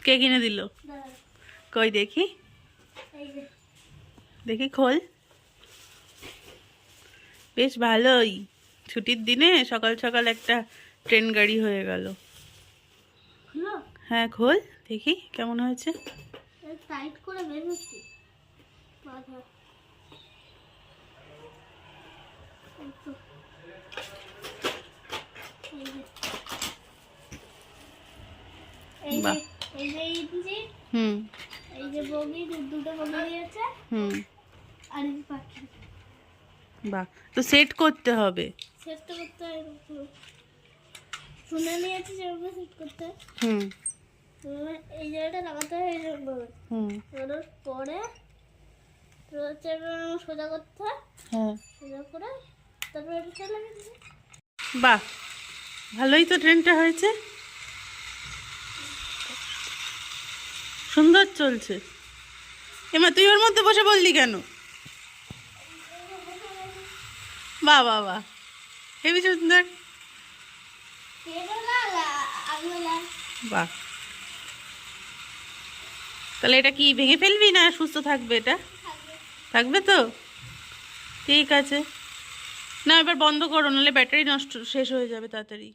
কে কিনে দিল? কই দেখি। দেখি খোল। বেশ ভালোই। ছুটির দিনে সকাল সকাল একটা ট্রেন গাড়ি হয়ে গেল। হ্যাঁ খোল। দেখি কেমন হয়েছে। টাইট করে এই তো। এই যে। এই যে বাহ। এই যে হুম। এই যে বগি দুটো বগি দিয়েছে। হুম। আর এই যে পাখি। বাহ। তো সেট করতে হবে। করতে পুরো। শুনে নিয়েছি সেট করতে হুম। এই জায়গাটা লাগাতে হয় হুম। পরে হচ্ছে সোজা করতে হয় হ্যাঁ। সোজা করে তারপরে বাহ। ভালোই তো ট্রেনটা হয়েছে। সুন্দর চলছে। এমা, তুই ওর মধ্যে বসে বললি কেন? বাহ বা বাহ। হেবি সুন্দর। বাহ। তাহলে এটা কি ভেঙে ফেলবি না সুস্থ থাকবে এটা? থাকবে তো? ঠিক আছে। না, এবার বন্ধ করো, নাহলে ব্যাটারি নষ্ট, শেষ হয়ে যাবে তাড়াতাড়ি।